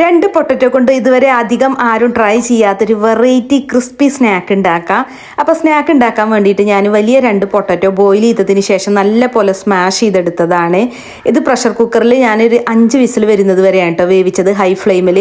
രണ്ട് പൊട്ടറ്റോ കൊണ്ട് ഇതുവരെ അധികം ആരും ട്രൈ ചെയ്യാത്തൊരു വെറൈറ്റി ക്രിസ്പി സ്നാക്ക് ഉണ്ടാക്കാം. അപ്പോൾ സ്നാക്ക് ഉണ്ടാക്കാൻ വേണ്ടിയിട്ട് ഞാൻ വലിയ രണ്ട് പൊട്ടറ്റോ ബോയിൽ ചെയ്തതിന് ശേഷം നല്ല പോലെ സ്മാഷ് ചെയ്തെടുത്തതാണ്. ഇത് പ്രഷർ കുക്കറിൽ ഞാനൊരു അഞ്ച് വിസിൽ വരുന്നത് വരെയാണ് കേട്ടോ വേവിച്ചത് ഹൈ ഫ്ലെയിമിൽ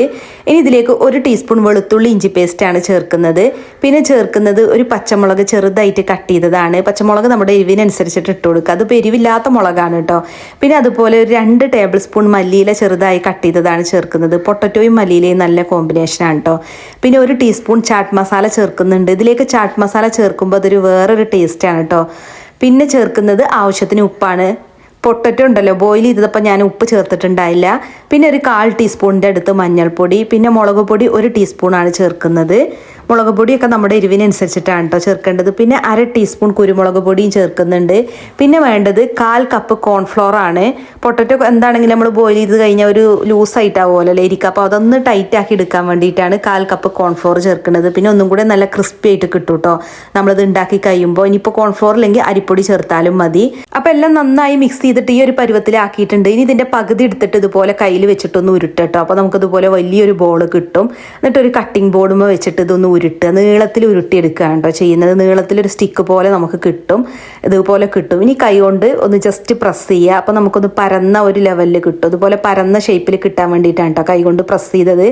ഇനി ഇതിലേക്ക് ഒരു ടീസ്പൂൺ വെളുത്തുള്ളി ഇഞ്ചി പേസ്റ്റാണ് ചേർക്കുന്നത്. പിന്നെ ചേർക്കുന്നത് ഒരു പച്ചമുളക് ചെറുതായിട്ട് കട്ട് ചെയ്തതാണ്. പച്ചമുളക് നമ്മുടെ എരിവിനനുസരിച്ചിട്ട് ഇട്ട് കൊടുക്കുക. അത് എരിവില്ലാത്ത മുളകാണ് കേട്ടോ പിന്നെ അതുപോലെ ഒരു രണ്ട് ടേബിൾ സ്പൂൺ മല്ലിയില ചെറുതായി കട്ട് ചെയ്തതാണ് ചേർക്കുന്നത്. പൊട്ടറ്റോയും മല്ലിയിലയും നല്ല കോമ്പിനേഷൻ ആണ് കേട്ടോ പിന്നെ ഒരു ടീസ്പൂൺ ചാട്ട് മസാല ചേർക്കുന്നുണ്ട്. ഇതിലേക്ക് ചാട്ട് മസാല ചേർക്കുമ്പോൾ അതൊരു വേറൊരു ടേസ്റ്റാണ് കേട്ടോ പിന്നെ ചേർക്കുന്നത് ആവശ്യത്തിന് ഉപ്പാണ്. പൊട്ടറ്റോ ഉണ്ടല്ലോ ബോയിൽ ചെയ്തപ്പോൾ ഞാൻ ഉപ്പ് ചേർത്തിട്ടുണ്ടായില്ല. പിന്നെ ഒരു കാൽ ടീസ്പൂണിന്റെ അടുത്ത് മഞ്ഞൾപ്പൊടി പിന്നെ മുളക് പൊടി ഒരു ടീസ്പൂണാണ് ചേർക്കുന്നത്. മുളക് പൊടിയൊക്കെ നമ്മുടെ എരിവിനനുസരിച്ചിട്ടാണ് കേട്ടോ ചേർക്കേണ്ടത്. പിന്നെ അര ടീസ്പൂൺ കുരുമുളക് പൊടിയും ചേർക്കുന്നുണ്ട്. പിന്നെ വേണ്ടത് കാൽ കപ്പ് കോൺഫ്ലോർ ആണ്. പൊട്ടറ്റോ എന്താണെങ്കിലും നമ്മൾ ബോയിൽ ചെയ്ത് കഴിഞ്ഞാൽ ഒരു ലൂസായിട്ടാവുമല്ലോ ഇരിക്കുക അപ്പോൾ അതൊന്ന് ടൈറ്റ് ആക്കി എടുക്കാൻ വേണ്ടിയിട്ടാണ് കാൽ കപ്പ് കോൺഫ്ലോർ ചേർക്കുന്നത്. പിന്നെ ഒന്നും കൂടെ നല്ല ക്രിസ്പി ആയിട്ട് കിട്ടും കേട്ടോ നമ്മളിത് ഉണ്ടാക്കി കഴിയുമ്പോൾ ഇനിയിപ്പോൾ കോൺഫ്ലോർ അല്ലെങ്കിൽ അരിപ്പൊടി ചേർത്താലും മതി. അപ്പോൾ എല്ലാം നന്നായി മിക്സ് ചെയ്തിട്ട് ഈ ഒരു പരുവത്തിലാക്കിയിട്ടുണ്ട്. ഇനി ഇതിന്റെ പകുതി എടുത്തിട്ട് ഇതുപോലെ കയ്യിൽ വെച്ചിട്ടൊന്ന് കേട്ടോ അപ്പോൾ നമുക്കിതുപോലെ വലിയൊരു ബോൾ കിട്ടും. എന്നിട്ട് ഒരു കട്ടിംഗ് ബോർഡുമ്പോൾ വെച്ചിട്ട് ഇതൊന്ന് ഉരുട്ടുക. നീളത്തിൽ ഉരുട്ടിയെടുക്കുകയാണ് കേട്ടോ ചെയ്യുന്നത്. നീളത്തിലൊരു സ്റ്റിക്ക് പോലെ നമുക്ക് കിട്ടും. ഇതുപോലെ കിട്ടും. ഇനി കൈ കൊണ്ട് ഒന്ന് ജസ്റ്റ് പ്രസ് ചെയ്യുക. അപ്പോൾ നമുക്കൊന്ന് പരന്ന ഒരു ലെവലിൽ കിട്ടും. അതുപോലെ പരന്ന ഷേപ്പിൽ കിട്ടാൻ വേണ്ടിയിട്ടാണ് കേട്ടോ കൈ കൊണ്ട് പ്രസ് ചെയ്തത്.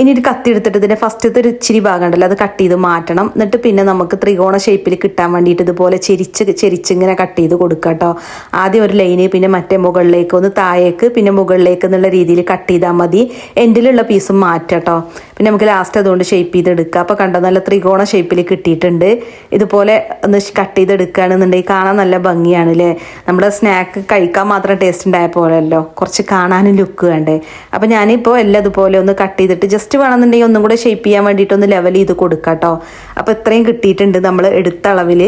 ഇനി ഒരു കത്തി എടുത്തിട്ട് ഇതിന്റെ ഫസ്റ്റത്തെ ഒരു ഇച്ചിരി ഭാഗം ഉണ്ടല്ലോ അത് കട്ട് ചെയ്ത് മാറ്റണം. എന്നിട്ട് പിന്നെ നമുക്ക് ത്രികോണ ഷേപ്പിൽ കിട്ടാൻ വേണ്ടിയിട്ട് ഇതുപോലെ ചെരിച്ച് ചെരിച്ചിങ്ങനെ കട്ട് ചെയ്ത് കൊടുക്കുക കേട്ടോ. ആദ്യം ഒരു ലൈന് പിന്നെ മറ്റേ മുകളിലേക്ക് ഒന്ന് താഴേക്ക് പിന്നെ മുകളിലേക്ക് എന്നുള്ള കട്ട് ചെയ്താൽ മതി. എൻഡിലുള്ള പീസും മാറ്റട്ടോ. പിന്നെ നമുക്ക് ലാസ്റ്റ് അതുകൊണ്ട് ഷേപ്പ് ചെയ്തെടുക്കുക അപ്പോൾ കണ്ടോ നല്ല ത്രികോണ ഷേപ്പിൽ കിട്ടിയിട്ടുണ്ട്. ഇതുപോലെ ഒന്ന് കട്ട് ചെയ്തെടുക്കുകയാണെന്നുണ്ടെങ്കിൽ കാണാൻ നല്ല ഭംഗിയാണ് അല്ലേ നമ്മുടെ സ്നാക്ക് കഴിക്കാൻ മാത്രം ടേസ്റ്റ് ഉണ്ടായ പോലെയല്ലോ. കുറച്ച് കാണാനും ലുക്ക് വേണ്ടേ? അപ്പോൾ ഞാനിപ്പോൾ എല്ലാം ഇതുപോലെ ഒന്ന് കട്ട് ചെയ്തിട്ട് ജസ്റ്റ് വേണമെന്നുണ്ടെങ്കിൽ ഒന്നും കൂടെ ഷേപ്പ് ചെയ്യാൻ വേണ്ടിയിട്ട് ഒന്ന് ലെവൽ ചെയ്ത് കൊടുക്കാം കേട്ടോ അപ്പോൾ ഇത്രയും കിട്ടിയിട്ടുണ്ട് നമ്മൾ എടുത്ത അളവിൽ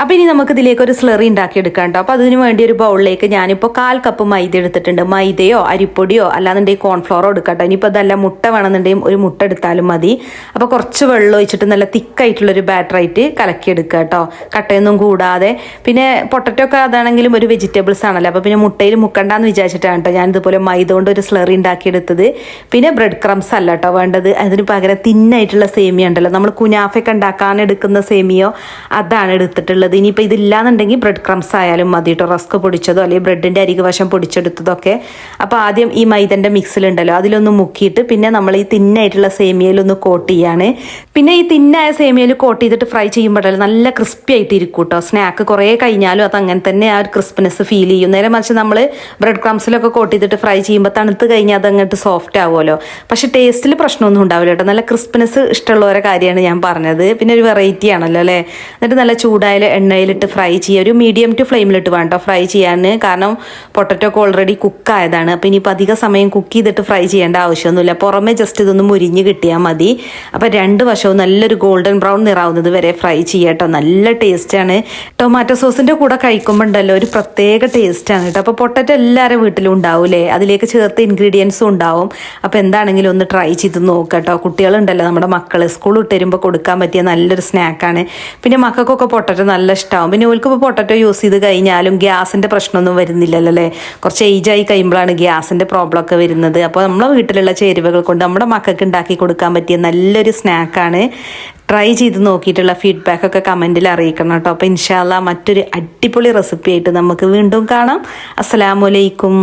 അപ്പോൾ ഇനി നമുക്ക് ഇതിലേക്ക് ഒരു സ്ലറി ഉണ്ടാക്കി എടുക്കാം കേട്ടോ അപ്പോൾ അതിന് വേണ്ടി ഒരു ബൗളിലേക്ക് ഞാനിപ്പോൾ കാൽ കപ്പ് മൈദ എടുത്തിട്ടുണ്ട്. മൈദയോ അരിപ്പൊടിയോ അല്ലാന്നുണ്ടെങ്കിൽ കോൺഫ്ലോറോ എടുക്കട്ടോ. ഇനിയിപ്പോൾ അതല്ല മുട്ട വേണമെന്നുണ്ടെങ്കിൽ ഒരു മുട്ട എടുത്താലും മതി. അപ്പോൾ കുറച്ച് വെള്ളം ഒഴിച്ചിട്ട് നല്ല തിക്കായിട്ടുള്ളൊരു ബാറ്ററായിട്ട് കലക്കിയെടുക്കുക കേട്ടോ കട്ടയൊന്നും കൂടാതെ. പിന്നെ പൊട്ടറ്റോ ഒക്കെ അതാണെങ്കിലും ഒരു വെജിറ്റബിൾസ് ആണല്ലോ. അപ്പോൾ പിന്നെ മുട്ടയിൽ മുക്കണ്ടെന്ന് വിചാരിച്ചിട്ടാണ് കേട്ടോ ഞാൻ ഇതുപോലെ മൈദ കൊണ്ട് ഒരു സ്ലറി ഉണ്ടാക്കിയെടുത്തത്. പിന്നെ ബ്രെഡ് ക്രംസ് അല്ല കേട്ടോ വേണ്ടത്. അതിന് പകരം തിന്നായിട്ടുള്ള സേമിയ ഉണ്ടല്ലോ. നമ്മൾ കുനാഫയൊക്കെ ഉണ്ടാക്കാൻ എടുക്കുന്ന സേമിയോ അതാണ് എടുത്തിട്ടുള്ളത്. ഉള്ളത് ഇനിയിപ്പോൾ ഇതില്ലാന്നുണ്ടെങ്കിൽ ബ്രെഡ് ക്രംസ് ആയാലും മതി കേട്ടോ റസ്ക് പൊടിച്ചതോ അല്ലെങ്കിൽ ബ്രെഡിന്റെ അരികു വശം പൊടിച്ചെടുത്തതൊക്കെ. അപ്പോൾ ആദ്യം ഈ മൈദന്റെ മിക്സിലുണ്ടല്ലോ അതിലൊന്ന് മുക്കിയിട്ട് പിന്നെ നമ്മൾ ഈ തിന്നായിട്ടുള്ള സേമിയയിലൊന്ന് കോട്ട് ചെയ്യാണ്. പിന്നെ ഈ തിന്നായ സേമിയയിൽ കോട്ട് ചെയ്തിട്ട് ഫ്രൈ ചെയ്യുമ്പോഴല്ലോ നല്ല ക്രിസ്പി ആയിട്ട് ഇരിക്കും കേട്ടോ സ്നാക്ക് കുറേ കഴിഞ്ഞാലും അത് അങ്ങനെ തന്നെ ആ ഒരു ക്രിസ്പിനെസ് ഫീൽ ചെയ്യും. നേരെ മറിച്ച് നമ്മൾ ബ്രെഡ് ക്രംസിലൊക്കെ കോട്ട് ചെയ്തിട്ട് ഫ്രൈ ചെയ്യുമ്പോൾ തണുത്ത് കഴിഞ്ഞാൽ അത് അങ്ങോട്ട് സോഫ്റ്റ് ആവുമല്ലോ. പക്ഷേ ടേസ്റ്റിൽ പ്രശ്നമൊന്നും ഉണ്ടാവില്ല കേട്ടോ. നല്ല ക്രിസ്പിനെസ് ഇഷ്ടമുള്ളവരെ കാര്യമാണ് ഞാൻ പറഞ്ഞത്. പിന്നെ ഒരു വെറൈറ്റി ആണല്ലോ അല്ലേ? എന്നിട്ട് നല്ല ചൂടായാലും എണ്ണയിലിട്ട് ഫ്രൈ ചെയ്യുക. ഒരു മീഡിയം ടു ഫ്ലെയിമിലിട്ട് വേണ്ട ഫ്രൈ ചെയ്യാൻ. കാരണം പൊട്ടറ്റോ ഒക്കെ ഓൾറെഡി കുക്കായതാണ് അപ്പോൾ ഇനിയിപ്പോൾ അധിക സമയം കുക്ക് ചെയ്തിട്ട് ഫ്രൈ ചെയ്യേണ്ട ആവശ്യമൊന്നുമില്ല. പുറമെ ജസ്റ്റ് ഇതൊന്ന് മുരിഞ്ഞ് കിട്ടിയാൽ മതി. അപ്പോൾ രണ്ട് വശവും നല്ലൊരു ഗോൾഡൻ ബ്രൗൺ നിറാവുന്നത് വരെ ഫ്രൈ ചെയ്യട്ടോ നല്ല ടേസ്റ്റാണ് ടൊമാറ്റോ സോസിന്റെ കൂടെ കഴിക്കുമ്പോൾ ഉണ്ടല്ലോ ഒരു പ്രത്യേക ടേസ്റ്റാണ് കേട്ടോ അപ്പോൾ പൊട്ടറ്റോ എല്ലാവരും വീട്ടിലും ഉണ്ടാവൂലേ അതിലേക്ക് ചേർത്ത് ഇൻഗ്രീഡിയൻസും ഉണ്ടാവും. അപ്പോൾ എന്താണെങ്കിലും ഒന്ന് ട്രൈ ചെയ്ത് നോക്കട്ടോ കുട്ടികളുണ്ടല്ലോ നമ്മുടെ മക്കൾ സ്കൂൾ വിട്ട് വരുമ്പോൾ കൊടുക്കാൻ പറ്റിയ നല്ലൊരു സ്നാക്കാണ് പിന്നെ മക്കൾക്കൊക്കെ പൊട്ടറ്റോ നല്ല ഇഷ്ടമാവും പിന്നെ ഓൽക്കിപ്പോൾ പൊട്ടറ്റോ യൂസ് ചെയ്ത് കഴിഞ്ഞാലും ഗ്യാസിന്റെ പ്രശ്നമൊന്നും വരുന്നില്ലല്ലോ അല്ലേ കുറച്ച് ഏജായി കഴിയുമ്പോഴാണ് ഗ്യാസിന്റെ പ്രോബ്ലം ഒക്കെ വരുന്നത്. അപ്പോൾ നമ്മളെ വീട്ടിലുള്ള ചേരുവകൾ കൊണ്ട് നമ്മുടെ മക്കൾക്ക് ഉണ്ടാക്കി കൊടുക്കാൻ പറ്റിയ നല്ലൊരു സ്നാക്കാണ് ട്രൈ ചെയ്ത് നോക്കിയിട്ടുള്ള ഫീഡ്ബാക്ക് ഒക്കെ കമന്റിൽ അറിയിക്കണം കേട്ടോ. അപ്പോൾ ഇൻഷാല്ല മറ്റൊരു അടിപൊളി റെസിപ്പി ആയിട്ട് നമുക്ക് വീണ്ടും കാണാം. അസ്സലാമലൈക്കും